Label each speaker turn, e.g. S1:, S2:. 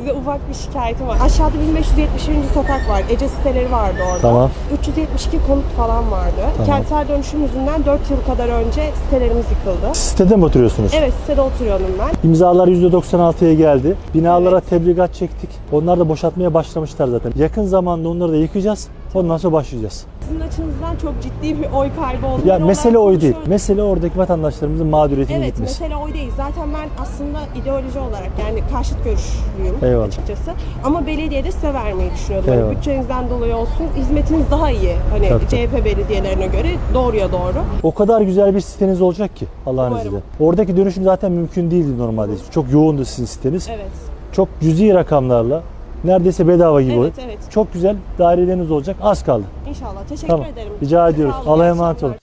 S1: Size ufak bir şikayetim var. Aşağıda 1570. sokak var. Ece siteleri vardı orada.
S2: Tamam.
S1: 372 konut falan vardı.
S2: Tamam.
S1: Kentsel dönüşüm yüzünden 4 yıl kadar önce sitelerimiz yıkıldı.
S2: Sitede mi oturuyorsunuz?
S1: Evet sitede oturuyordum ben.
S2: İmzalar %96'ya geldi. Binalara tebligat çektik. Onlar da boşaltmaya başlamışlar zaten. Yakın zamanda onları da yıkacağız. Ondan sonra başlayacağız.
S1: Sizin açınızdan çok ciddi bir oy kaybı oldu.
S2: Ya mesele oy değil. Mesele oradaki vatandaşlarımızın mağduriyetinin
S1: Evet
S2: gitmesi.
S1: mesele oy değil. Zaten ben aslında ideoloji olarak yani karşıt görüşlüyüm
S2: Eyvallah.
S1: açıkçası. Ama belediyede size vermeyi düşünüyordum.
S2: Eyvallah.
S1: Yani bütçenizden dolayı olsun. Hizmetiniz daha iyi. Hani
S2: Tabii, tabii.
S1: CHP belediyelerine göre doğruya doğru.
S2: O kadar güzel bir siteniz olacak ki Allah'ın izniyle. Oradaki dönüşüm zaten mümkün değildi normalde. Çok yoğundu sizin siteniz.
S1: Evet.
S2: Çok cüzi rakamlarla neredeyse bedava gibi.
S1: Evet, evet.
S2: Çok güzel daireleriniz olacak. Az kaldı.
S1: İnşallah. Teşekkür
S2: Tamam.
S1: ederim.
S2: Rica ediyoruz. Allah'a emanet olun.